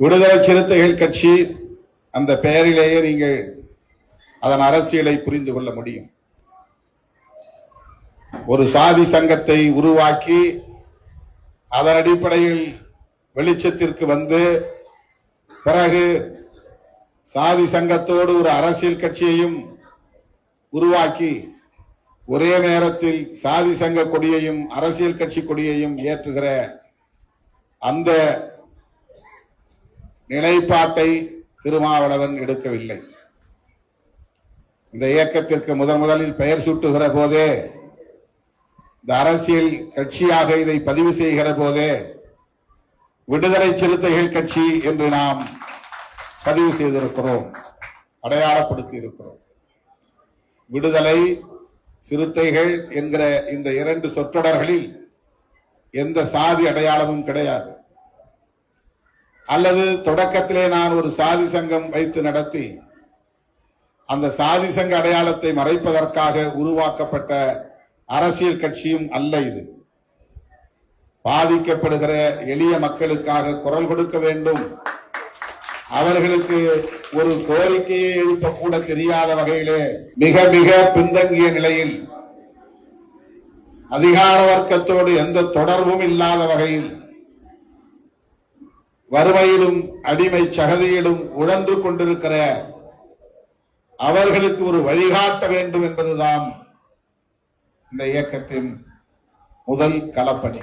விடுதலை சிறுத்தைகள் கட்சி அந்த பெயரிலேயே நீங்கள் அதன் அரசியலை புரிந்து கொள்ள முடியும். ஒரு சாதி சங்கத்தை உருவாக்கி அதன் அடிப்படையில் வெளிச்சத்திற்கு வந்து பிறகு சாதி சங்கத்தோடு ஒரு அரசியல் கட்சியையும் உருவாக்கி ஒரே நேரத்தில் சாதி சங்க கொடியையும் அரசியல் கட்சி கொடியையும் ஏற்றுகிற அந்த நிலைப்பாட்டை திருமாவளவன் எடுக்கவில்லை. இந்த இயக்கத்திற்கு முதன் முதலில் பெயர் சூட்டுகிற போதே இந்த அரசியல் கட்சியாக இதை பதிவு செய்கிற போதே விடுதலை சிறுத்தைகள் கட்சி என்று நாம் பதிவு செய்திருக்கிறோம் அடையாளப்படுத்தி இருக்கிறோம் விடுதலை சிறுத்தைகள் என்கிற இந்த இரண்டு சொற்றொடர்களில் எந்த சாதி அடையாளமும் கிடையாது. அல்லது தொடக்கத்திலே நான் ஒரு சாதி சங்கம் வைத்து நடத்தி அந்த சாதி சங்க அடையாளத்தை மறைப்பதற்காக உருவாக்கப்பட்ட அரசியல் கட்சியும் அல்ல இது. பாதிக்கப்படுகிற எளிய மக்களுக்காக குரல் கொடுக்க வேண்டும். அவர்களுக்கு ஒரு கோரிக்கையை எழுப்ப கூட தெரியாத வகையிலே மிக மிக பின்தங்கிய நிலையில் அதிகார வர்க்கத்தோடு எந்த தொடர்பும் இல்லாத வகையில் வறுமையிலும் அடிமை சகதியிலும் உழன்று கொண்டிருக்கிற அவர்களுக்கு ஒரு வழிகாட்ட வேண்டும் என்பதுதான் இந்த இயக்கத்தின் முதல் களப்பணி.